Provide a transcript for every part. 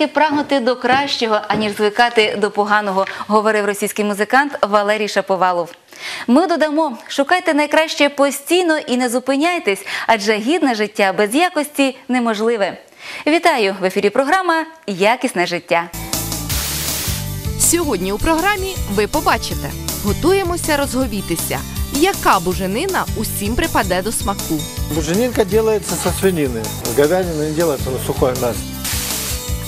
Все-таки прагнути до кращого, аніж звикати до поганого, говорив російський музикант Валерій Шаповалов. Ми додамо, шукайте найкраще постійно і не зупиняйтесь, адже гідне життя без якості неможливе. Вітаю в ефірі. Програма Якісне життя. Сьогодні у програмі ви побачите, готуємося розговітися, яка буженина усім припаде до смаку. Буженинка делается со свинины. Говядина не делается на сухое мясо.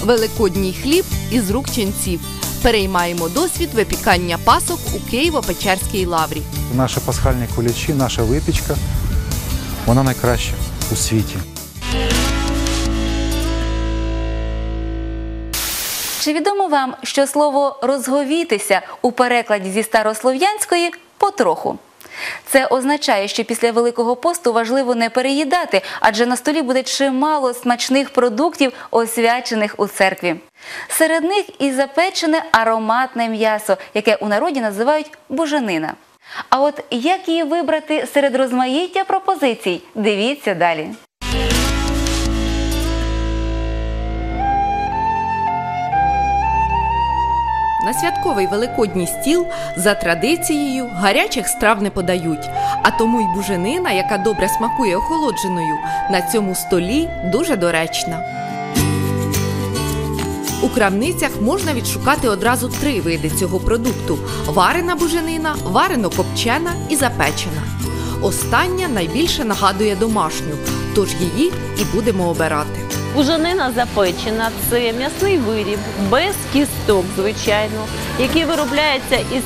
Великодній хліб із рук ченців. Переймаємо досвід випікання пасок у Києво-Печерській лаврі. Наші пасхальні кулічі, наша випічка, вона найкраща у світі. Чи відомо вам, що слово розговітися у перекладі зі старослов'янської потроху? Це означає, що після Великого посту важливо не переїдати, адже на столі буде чимало смачних продуктів, освячених у церкві. Серед них і запечене ароматне м'ясо, яке у народі називають буженина. А от як її вибрати серед розмаїття пропозицій? Дивіться далі. На святковий великодній стіл за традицією гарячих страв не подають, а тому й буженина, яка добре смакує охолодженою, на цьому столі дуже доречна. У крамницях можна відшукати одразу три види цього продукту: варена буженина, варено-копчена і запечена. Остання найбільше нагадує домашню, тож її і будемо обирати. Бужанина запечена це м'ясний виріб без кісток, звичайно, який виробляється із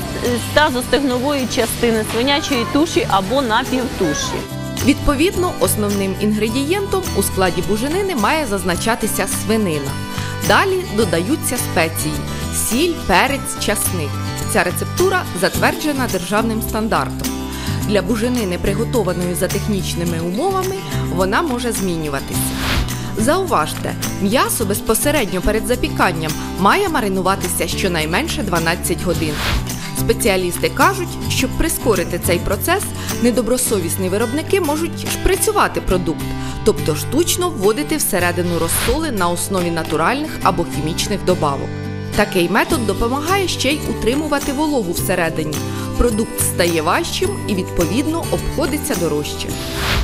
тазостегнової частини свинячої туші або напівтуші. Відповідно, основним інгредієнтом у складі буженини має зазначатися свинина. Далі додаються спеції: сіль, перець, часник. Ця рецептура затверджена державним стандартом. Для буженини, приготованої за технічними умовами, вона може змінюватися. Зауважте, м'ясо безпосередньо перед запіканням має маринуватися щонайменше 12 годин. Спеціалісти кажуть, щоб прискорити цей процес, недобросовісні виробники можуть шприцювати продукт, тобто штучно вводити всередину розсоли на основі натуральних або хімічних добавок. Такий метод допомагає ще й утримувати вологу всередині. Продукт стає важчим і відповідно обходиться дорожче.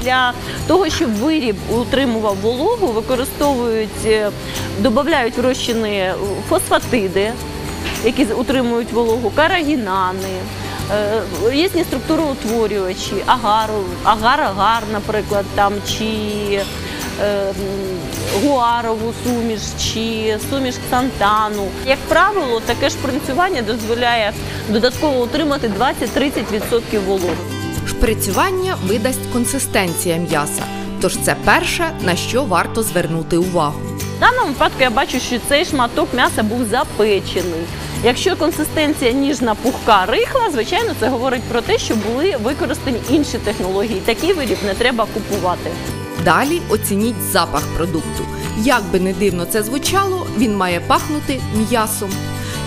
Для того, щоб виріб утримував вологу, використовують, е, додають в розчини фосфатиди, які утримують вологу, карагінани, е, різні структуроутворювачі, агар, агар-агар, наприклад, там, чи гуарову суміш, чи суміш ксантану. Як правило, таке шпринцювання дозволяє додатково утримати 20-30% вологи. Шприцювання видасть консистенція м'яса, тож це перше, на що варто звернути увагу. В даному випадку я бачу, що цей шматок м'яса був запечений. Якщо консистенція ніжна, пухка, рихла, звичайно, це говорить про те, що були використані інші технології. Такий виріб не треба купувати. Далі оцініть запах продукту. Як би не дивно це звучало, він має пахнути м'ясом.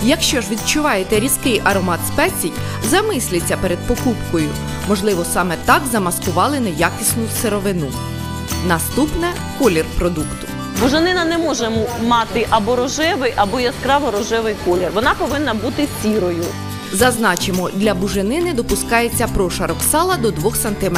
Якщо ж відчуваєте різкий аромат спецій, замисліться перед покупкою. Можливо, саме так замаскували неякісну сировину. Наступне колір продукту. Бужанина не може мати або рожевий, або яскраво рожевий колір. Вона повинна бути сірою. Зазначимо, для буженини допускається прошарок сала до 2 см.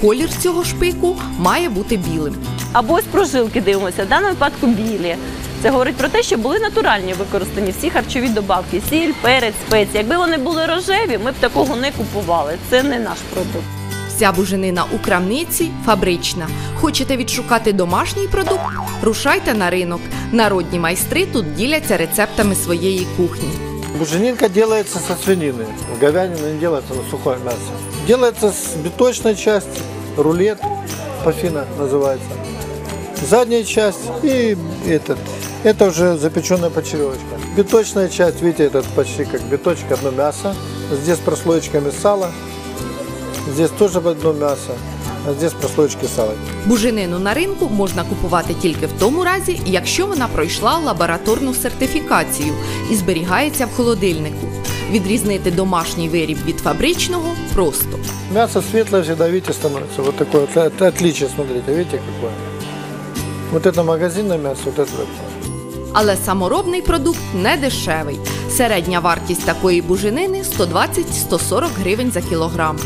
Колір цього шпику має бути білим. Або ось прожилки дивимося, в даному випадку білі. Це говорить про те, що були натуральні використані всі харчові добавки, сіль, перець, спеції. Якби вони були рожеві, ми б такого не купували. Це не наш продукт. Вся буженина у крамниці фабрична. Хочете відшукати домашній продукт? Рушайте на ринок. Народні майстри тут діляться рецептами своєї кухні. Буженинка делается со свинины. Говядина не делается на сухое мясо. Делается с биточной части, рулет, пафина называется. Задняя часть и этот. Это уже запеченная почеревочка. Биточная часть, видите, этот почти как биточек, одно мясо. Здесь прослоечками сала. Здесь тоже одно мясо. А здесь прослоечки сала. Буженину на ринку можна купувати тільки в тому разі, якщо вона пройшла лабораторну сертифікацію і зберігається в холодильнику. Відрізнити домашній виріб від фабричного просто. Мясо светлое всегда, видите, становится. Вот такое отличие, смотрите, видите, какое. Вот это магазинное мясо, вот это Але саморобний продукт не дешевий. Середня вартість такої буженини 120-140 гривень за кілограм.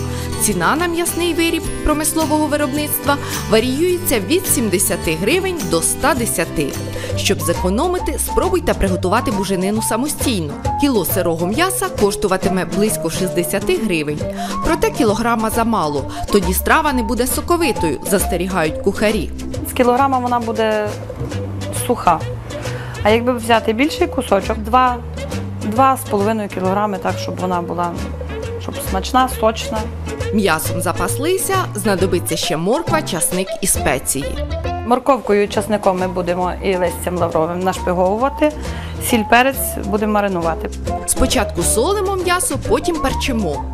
Ціна на м'ясний виріб промислового виробництва варіюється від 70 гривень до 110. Щоб зекономити, спробуйте приготувати буженину самостійно. Кіло сирого м'яса коштуватиме близько 60 гривень. Проте кілограма замало, тоді страва не буде соковитою, застерігають кухарі. З кілограма вона буде суха. А якби взяти більший кусочок, 2, 2,5 кілограми, так, щоб вона була щоб смачна, сочна. М'ясом запаслися, знадобиться ще морква, часник і спеції. Морковкою і часником ми будемо і листям лавровим нашпиговувати. Сіль перець будемо маринувати. Спочатку солимо м'ясо, потім перчимо.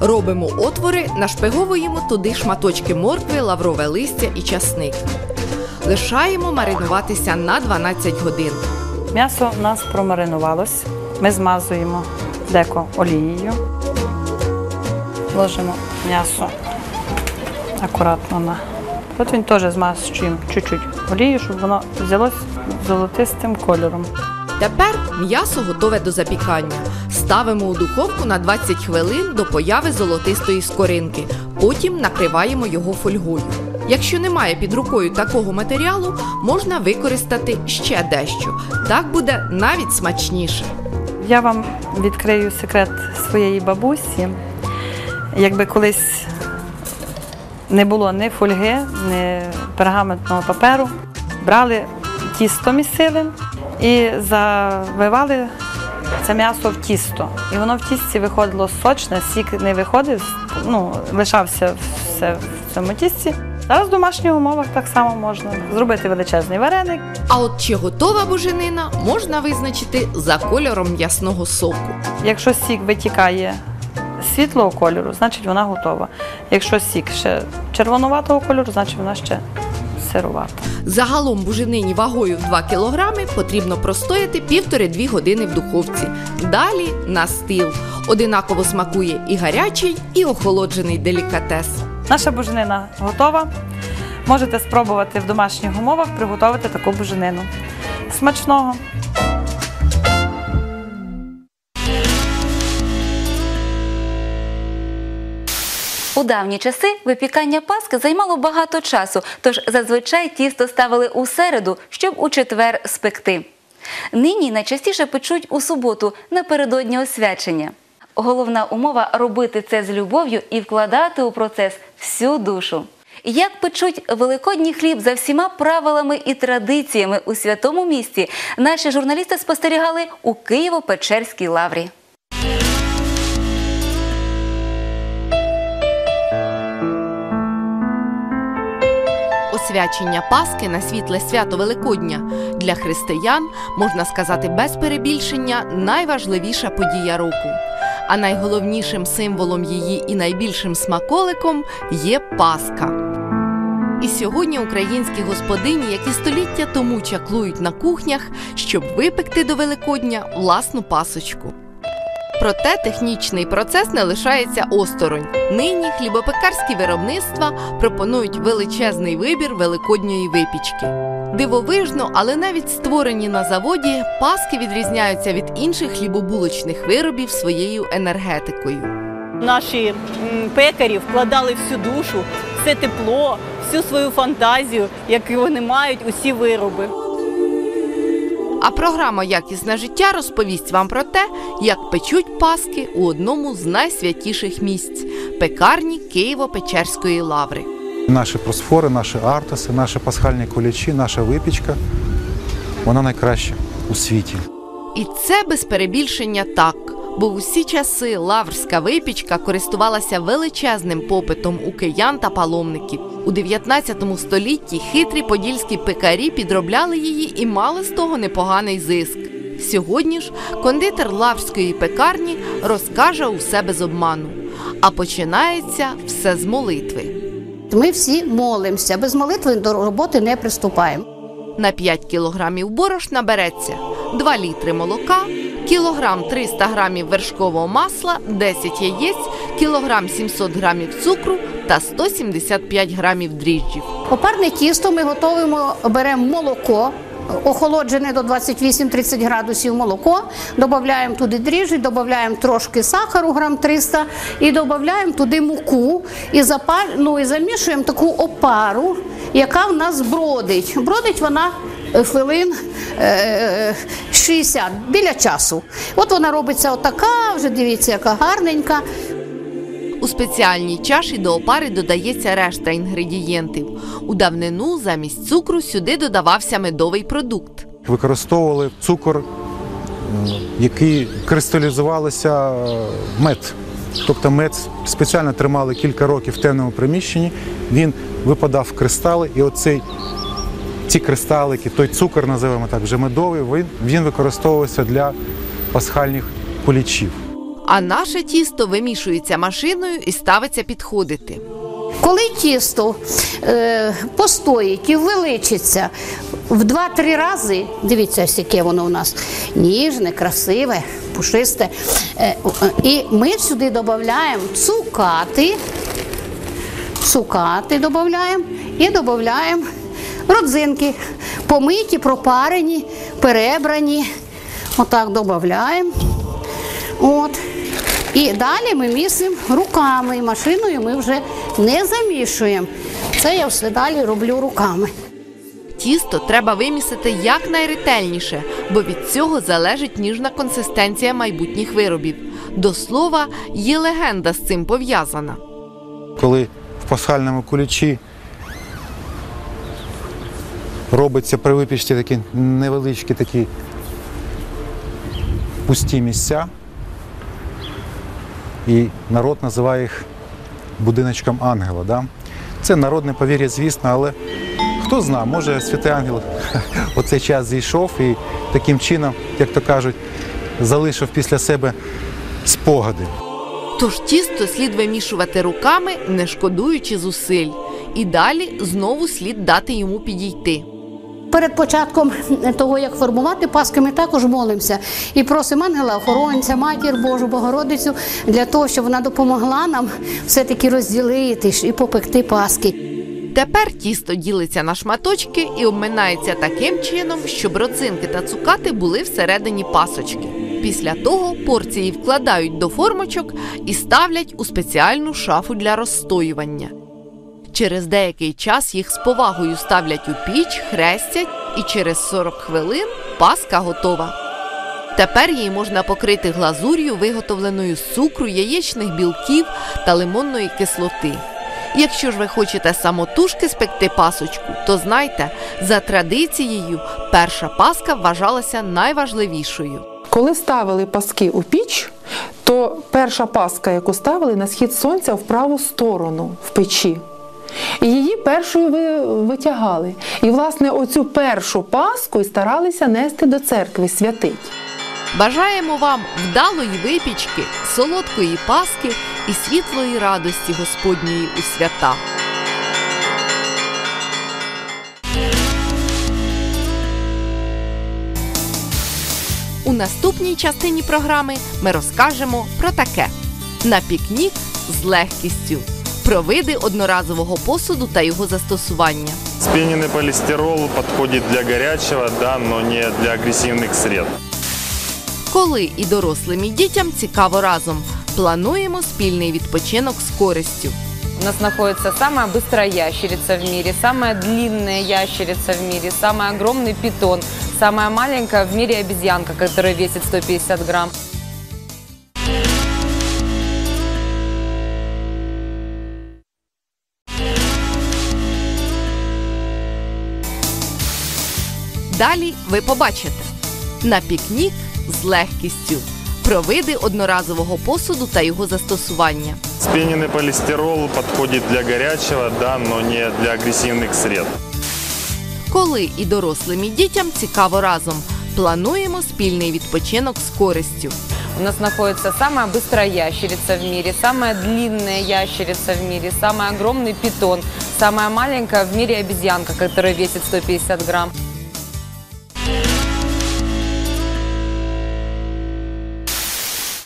Робимо отвори, нашпиговуємо туди шматочки моркви, лаврове листя і часник. Лишаємо маринуватися на 12 годин. М'ясо у нас промаринувалось. Ми змазуємо деко олією. Ложимо м'ясо акуратно на. От теж змащуємо чуть-чуть олію, щоб воно взялось золотистим кольором. Тепер м'ясо готове до запікання. Ставимо у духовку на 20 хвилин до появи золотистої скоринки. Потім накриваємо його фольгою. Якщо немає під рукою такого матеріалу, можна використати ще дещо. Так буде навіть смачніше. Я вам відкрию секрет своєї бабусі. Якби колись не було ні фольги, ні пергаментного паперу, брали тісто місили і завивали це м'ясо в тісто. І воно в тісті виходило сочне, сік не виходив, ну, лишався все в цьому тісті. Зараз в домашніх умовах так само можна зробити величезний вареник, А от чи готова буженина можна визначити за кольором м'ясного соку. Якщо сік витікає світлого кольору, значить вона готова. Якщо сік ще червонуватого кольору, значить вона ще сирувата. Загалом буженині вагою в 2 кг потрібно простояти 1,5-2 години в духовці. Далі на стіл. Одинаково смакує і гарячий, і охолоджений делікатес. Наша буженина готова. Можете спробувати в домашніх умовах приготувати таку буженину. Смачного! У давні часи випікання паски займало багато часу, тож зазвичай тісто ставили у середу, щоб у четвер спекти. Нині найчастіше печуть у суботу напередодні освячення. Головна умова робити це з любов'ю і вкладати у процес всю душу. Як печуть великодній хліб за всіма правилами і традиціями у святому місті, наші журналісти спостерігали у Києво-Печерській лаврі. Освячення Пасхи на світле свято Великодня для християн, можна сказати без перебільшення, найважливіша подія року. А найголовнішим символом її і найбільшим смаколиком є Пасха. І сьогодні українські господині, які століття тому чаклують на кухнях, щоб випекти до Великодня власну пасочку. Проте технічний процес не лишається осторонь. Нині хлібопекарські виробництва пропонують величезний вибір великодньої випічки. Дивовижно, але навіть створені на заводі, паски відрізняються від інших хлібобулочних виробів своєю енергетикою. Наші пекарі вкладали всю душу, все тепло, всю свою фантазію, яку вони мають усі вироби. А програма Якісне життя розповість вам про те, як печуть паски у одному з найсвятіших місць пекарні Києво-Печерської лаври. Наші просфори, наші артиси, наші пасхальні кулічі, наша випічка, вона найкраща у світі. І це без перебільшення так. Бо усі часи лаврська випічка користувалася величезним попитом у киян та паломників. У 19 столітті хитрі подільські пекарі підробляли її і мали з того непоганий зиск. Сьогодні ж кондитер лаврської пекарні розкаже усе без обману. А починається все з молитви. Ми всі молимося, без молитви до роботи не приступаємо. На 5 кілограмів борошна береться 2 літри молока, кілограм 300 грамів вершкового масла, 10 яєць, кілограм 700 грамів цукру та 175 грамів дріжджів. Попарне тісто ми готуємо, беремо молоко, охолоджене до 28-30 градусів молоко, додаємо туди дріжджі, додаємо трошки сахару, грам 300, і додаємо туди муку і, запаль... ну, і замішуємо таку опару, яка в нас бродить. Бродить вона е, хвилин е, 60 біля часу. От вона робиться отака, вже дивіться, яка гарненька. У спеціальній чаші до опари додається решта інгредієнтів. У давнину замість цукру сюди додавався медовий продукт. Використовували цукор, який кристалізувалося е, мед. Тобто мед спеціально тримали кілька років в темному приміщенні, він випадав в кристали, і оцей ці кристалики, той цукор, називаємо так, вже медовий, він, він використовувався для пасхальних кулічів. А наше тісто вимішується машиною і ставиться підходити. Коли тісто е, постоїть і ввеличиться в 2-3 рази, дивіться, ось яке воно у нас ніжне, красиве, пушисте. Е, е, і ми сюди додаємо цукати, цукати додаємо і додаємо родзинки, помиті, пропарені, перебрані. Отак додаємо. От. І далі ми місимо руками. І машиною ми вже не замішуємо. Це я все далі роблю руками. Тісто треба вимісити якнайретельніше, бо від цього залежить ніжна консистенція майбутніх виробів. До слова, є легенда з цим пов'язана. коли в пасхальному кулічі робиться при випічці такі невеличкі такі пусті місця, і народ називає їх будиночком ангела. Да? Це народне повір'я, звісно, але хто знає, може святий ангел у цей час зійшов і таким чином, як то кажуть, залишив після себе спогади. Тож тісто слід вимішувати руками, не шкодуючи зусиль. І далі знову слід дати йому підійти. Перед початком того, як формувати паски, ми також молимося і просимо ангела охоронця, матір Божу, Богородицю для того, щоб вона допомогла нам все-таки розділити і попекти паски. Тепер тісто ділиться на шматочки і обминається таким чином, щоб родзинки та цукати були всередині пасочки. Після того порції вкладають до формочок і ставлять у спеціальну шафу для розстоювання. Через деякий час їх з повагою ставлять у піч, хрестять, і через 40 хвилин паска готова. Тепер її можна покрити глазур'ю, виготовленою з цукру, яєчних білків та лимонної кислоти. Якщо ж ви хочете самотужки спекти пасочку, то знайте, за традицією перша паска вважалася найважливішою. Коли ставили паски у піч, то перша паска, яку ставили на схід сонця в праву сторону в печі. І її першою ви витягали. І, власне, оцю першу паску і старалися нести до церкви святить. Бажаємо вам вдалої випічки, солодкої паски і світлої радості Господньої у свята. У наступній частині програми ми розкажемо про таке: на пікнік з легкістю, про види одноразового посуду та його застосування. Спененный полистирол подходит для горячего, да, но не для агрессивных сред. Коли і дорослим, і дітям цікаво разом. Плануємо спільний відпочинок з користю. У нас находится самая быстрая ящерица в мире, самая длинная ящерица в мире, самый огромный питон, самая маленькая в мире обезьянка, которая весит 150 грамм. Далі ви побачите на пікнік з легкістю. Про види одноразового посуду та його застосування. Спененный полистирол подходит для горячего, да, но не для агрессивных сред. Коли і дорослим, і дітям цікаво разом. Плануємо спільний відпочинок з користю. У нас находится самая быстрая ящерица в мире, самая длинная ящерица в мире, самый огромный питон, самая маленькая в мире обезьянка, которая весит 150 грамм.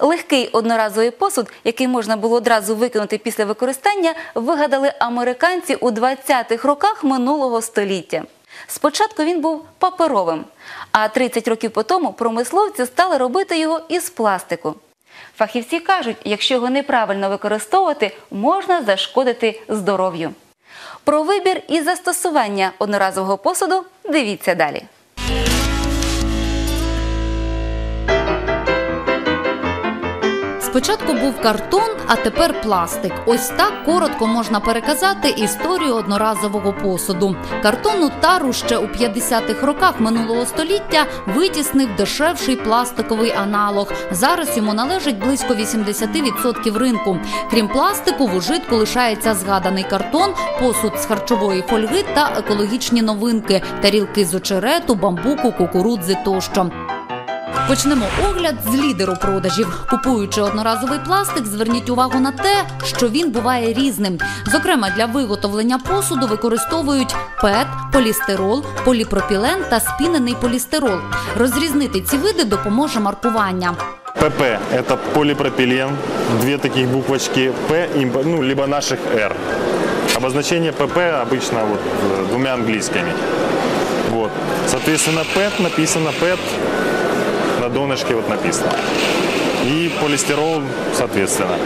Легкий одноразовий посуд, який можна було одразу викинути після використання, вигадали американці у 20-х роках минулого століття. Спочатку він був паперовим, а 30 років по тому промисловці стали робити його із пластику. Фахівці кажуть, якщо його неправильно використовувати, можна зашкодити здоров'ю. Про вибір і застосування одноразового посуду дивіться далі. Спочатку був картон, а тепер пластик. Ось так коротко можна переказати історію одноразового посуду. Картонну тару ще у 50-х роках минулого століття витіснив дешевший пластиковий аналог. Зараз йому належить близько 80% ринку. Крім пластику, в ужитку лишається згаданий картон, посуд з харчової фольги та екологічні новинки, тарілки з очерету, бамбуку, кукурудзи тощо. Почнемо огляд з лідеру продажів. Купуючи одноразовий пластик, зверніть увагу на те, що він буває різним. Зокрема, для виготовлення посуду використовують ПЕТ, полістирол, поліпропілен та спінений полістирол. Розрізнити ці види допоможе маркування. ПП – это полипропилен, две таких буквочки П, и, ну, либо наших Р. Обозначение ПП обычно вот э, двумя английскими. Вот. Соответственно, ПЭТ написано ПЭТ, на донышке вот написано. И полистирол, соответственно.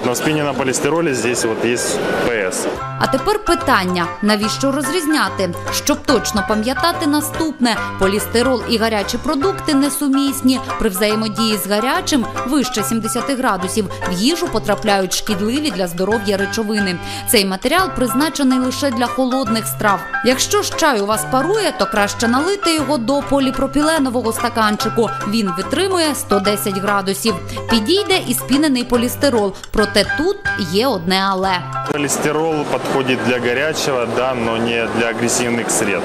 Вот на спине полистироле здесь вот есть ПС. А тепер питання: навіщо розрізняти? Щоб точно пам'ятати наступне: полістирол і гарячі продукти несумісні. При взаємодії з гарячим вище 70 градусів в їжу потрапляють шкідливі для здоров'я речовини. Цей матеріал призначений лише для холодних страв. Якщо ж чай у вас парує, то краще налити його до поліпропіленового стаканчику. Він витримує 110 градусів. Підійде і спінений полістирол. Проте тут є одне але. Полистирол подходит для горячего, да, но не для агрессивных сред.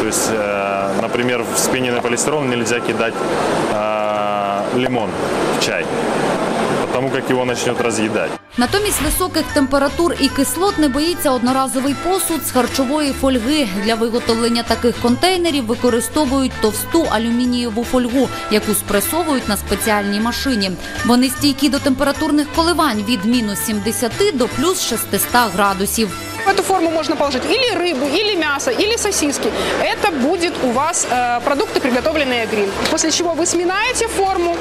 То есть, э, например, в спиненный полистирол нельзя кидать э, лимон в чай, потому как его начнет разъедать. Натомість високих температур і кислот не боїться одноразовий посуд з харчової фольги. Для виготовлення таких контейнерів використовують товсту алюмінієву фольгу, яку спресовують на спеціальній машині. Вони стійкі до температурних коливань від мінус 70 до плюс 600 градусів. В эту форму можно положить или рыбу, или мясо, или сосиски. Это будет у вас э, продукты, приготовленные гриль. После чего вы сминаете форму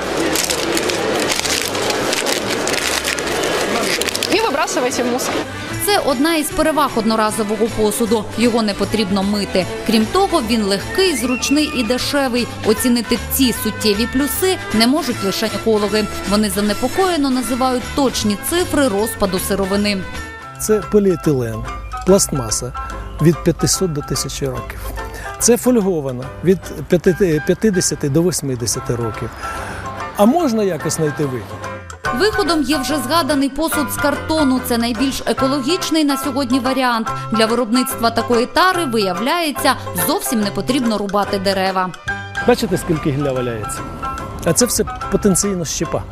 и выбрасываете в мусор. Це одна із переваг одноразового посуду. Його не потрібно мити. Крім того, він легкий, зручний і дешевий. Оцінити ці суттєві плюси не можуть лише екологи. Вони занепокоєно називають точні цифри розпаду сировини. Це поліетилен, пластмаса від 500 до 1000 років. Це фольгована від 50 до 80 років. А можна якось знайти вихід? Виходом є вже згаданий посуд з картону. Це найбільш екологічний на сьогодні варіант. Для виробництва такої тари виявляється, зовсім не потрібно рубати дерева. Бачите, скільки гілля валяється? А це все потенційно щепа.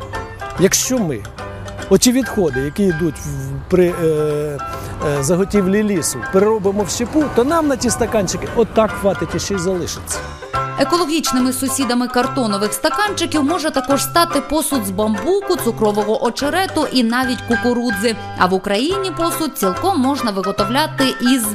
Якщо ми оті відходи, які йдуть при е, е, заготівлі лісу, переробимо в щепу, то нам на ті стаканчики отак хватить і ще й залишиться. Екологічними сусідами картонових стаканчиків може також стати посуд з бамбуку, цукрового очерету і навіть кукурудзи. А в Україні посуд цілком можна виготовляти із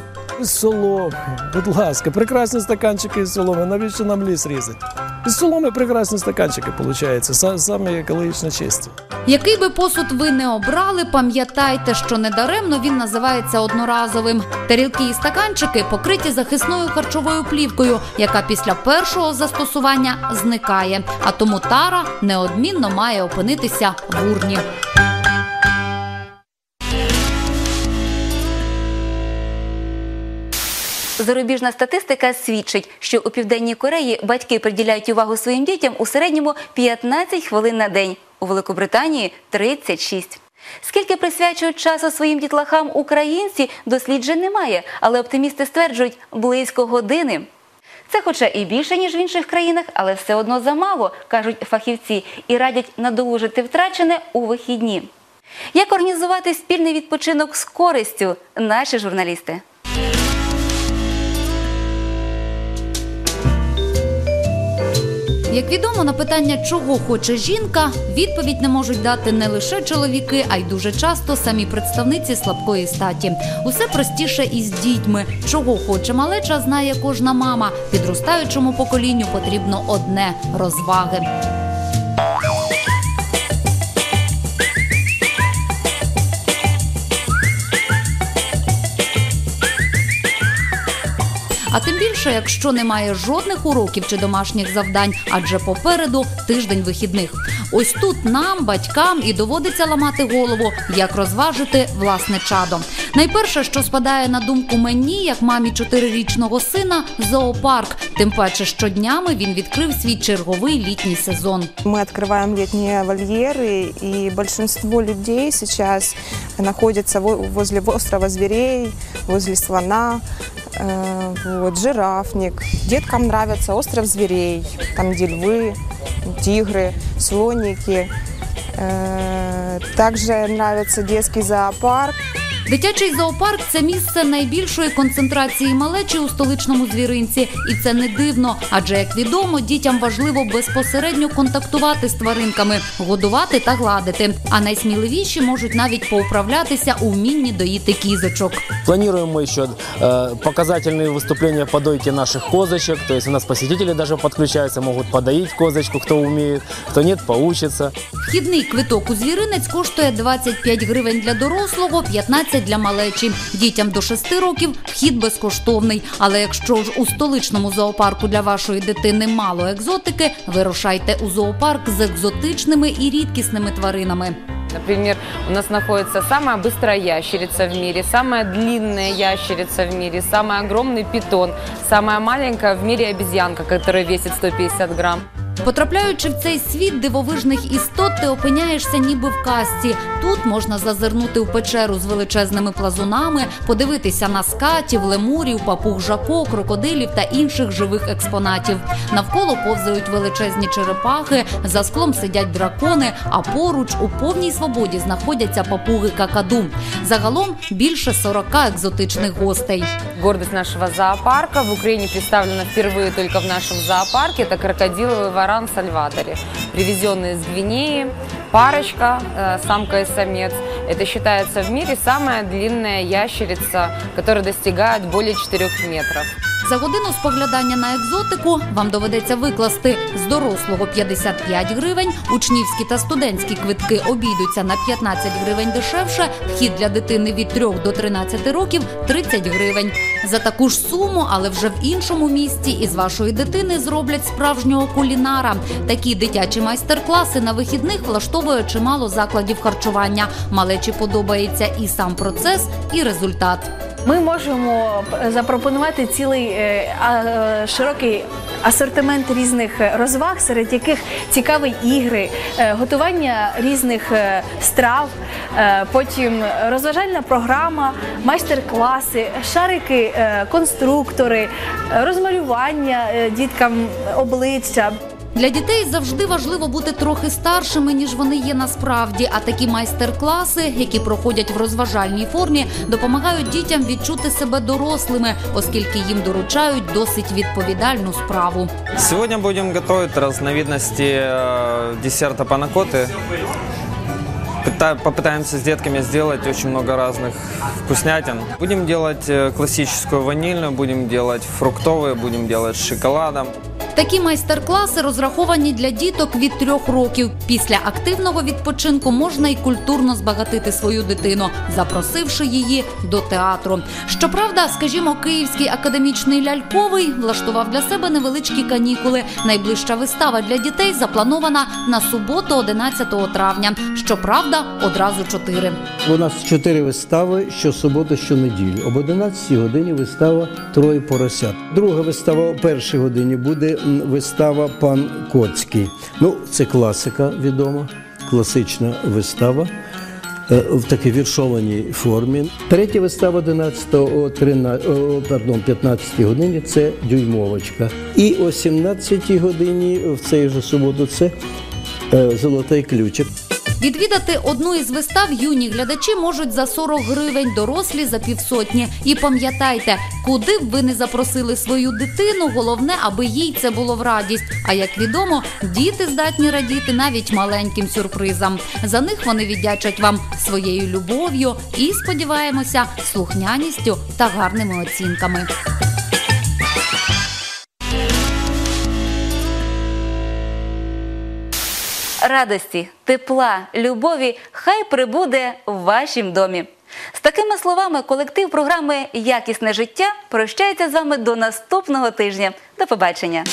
соломи, будь ласка, прекрасні стаканчики із соломи. Навіщо нам ліс різати? Із соломи прекрасні стаканчики, получаються, саме екологічно чисті. Який би посуд ви не обрали, пам'ятайте, що недаремно він називається одноразовим. Тарілки і стаканчики покриті захисною харчовою плівкою, яка після першого застосування зникає. А тому тара неодмінно має опинитися в урні. Зарубіжна статистика свідчить, що у південній Кореї батьки приділяють увагу своїм дітям у середньому 15 хвилин на день. У Великобританії 36. Скільки присвячують часу своїм дітлахам українці, досліджень немає, але оптимісти стверджують близько години. Це, хоча і більше ніж в інших країнах, але все одно замало, кажуть фахівці, і радять надолужити втрачене у вихідні. Як організувати спільний відпочинок з користю? Наші журналісти. Як відомо, на питання, чого хоче жінка, відповідь не можуть дати не лише чоловіки, а й дуже часто самі представниці слабкої статі. Усе простіше із дітьми. Чого хоче малеча, знає кожна мама. Підростаючому поколінню потрібно одне розваги. А тим більше, якщо немає жодних уроків чи домашніх завдань, адже попереду тиждень вихідних. Ось тут нам, батькам, і доводиться ламати голову, як розважити власне чадо. Найперше, що спадає на думку мені, як мамі чотирирічного сина, зоопарк. Тим паче, що днями він відкрив свій черговий літній сезон. Мы открываем летние вольеры, и большинство людей сейчас находятся во- возле острова зверей, возле слона, э, вот, жирафник. Деткам нравится остров зверей, там где львы, тигры, слоники. Э, Также нравится детский зоопарк. Дитячий зоопарк це місце найбільшої концентрації малечі у столичному звіринці, і це не дивно. Адже як відомо, дітям важливо безпосередньо контактувати з тваринками, годувати та гладити. А найсміливіші можуть навіть поуправлятися у вмінні доїти кізочок. Планируем мы еще э, показательные выступления по дойке наших козочек. То есть у нас посетители даже подключаются, могут подоить козочку, кто умеет, кто нет, поучится. Вхідний квиток у звіринець коштує 25 гривень для дорослого, 15 для малечі. Дітям до 6 років вхід безкоштовний. Але якщо ж у столичному зоопарку для вашої дитини мало екзотики, вирушайте у зоопарк з екзотичними і рідкісними тваринами. Например, у нас находится самая быстрая ящерица в мире, самая длинная ящерица в мире, самый огромный питон, самая маленькая в мире обезьянка, которая весит 150 грамм. Потрапляючи в цей світ дивовижних істот, ти опиняєшся ніби в казці. Тут можна зазирнути в печеру з величезними плазунами, подивитися на скатів, лемурів, папуг жако, крокодилів та інших живих експонатів. Навколо повзають величезні черепахи, за склом сидять дракони, а поруч у повній свободі знаходяться папуги какаду. Загалом більше 40 екзотичних гостей. Гордость нашего зоопарка в Украине представлена впервые только в нашем зоопарке. Это крокодиловый варан Сальваторе, привезенный из Гвинеи. Парочка, э, самка и самец. Это считается в мире самая длинная ящерица, которая достигает более 4 метров. За годину споглядання на екзотику вам доведеться викласти з дорослого 55 гривень, учнівські та студентські квитки обійдуться на 15 гривень дешевше, вхід для дитини від 3 до 13 років 30 гривень. За таку ж суму, але вже в іншому місті із вашої дитини зроблять справжнього кулінара. Такі дитячі майстер-класи на вихідних влаштовує чимало закладів харчування. Малечі подобається і сам процес, і результат. Ми можемо запропонувати цілий е, е, широкий асортимент різних е, розваг, серед яких цікаві ігри, готування різних страв, потім розважальна програма, майстер-класи, шарики, конструктори, розмалювання діткам обличчя. Для дітей завжди важливо бути трохи старшими, ніж вони є насправді. А такі майстер-класи, які проходять в розважальній формі, допомагають дітям відчути себе дорослими, оскільки їм доручають досить відповідальну справу. Сегодня будем готовить разновидности э, десерта панакоты. Пыта- Попытаемся с детками сделать очень много разных вкуснятин. Будем делать э, классическую ванильную, будем делать фруктовые, будем делать с шоколадом. Такі майстер-класи розраховані для діток від трьох років. Після активного відпочинку можна й культурно збагатити свою дитину, запросивши її до театру. Щоправда, скажімо, Київський академічний ляльковий влаштував для себе невеличкі канікули. Найближча вистава для дітей запланована на суботу, 11 травня. Щоправда, одразу чотири. У нас чотири вистави щосуботи, щонеділі. Об 11 годині вистава Троє поросят. Друга вистава о першій годині буде вистава Пан Коцький. Ну, це класика відома, класична вистава. е, В такій віршованій формі. Третя вистава 11 о, 13, о, пардон, 15 годині це дюймовочка. І о 17 годині в цей же суботу це е, золотий ключик. Відвідати одну із вистав юні глядачі можуть за 40 гривень, дорослі за півсотні. І пам'ятайте, куди б ви не запросили свою дитину, головне, аби їй це було в радість. А як відомо, діти здатні радіти навіть маленьким сюрпризам. За них вони віддячать вам своєю любов'ю і, сподіваємося, слухняністю та гарними оцінками. Радості, тепла, любові хай прибуде в вашім домі. З такими словами колектив програми Якісне життя прощається з вами до наступного тижня. До побачення.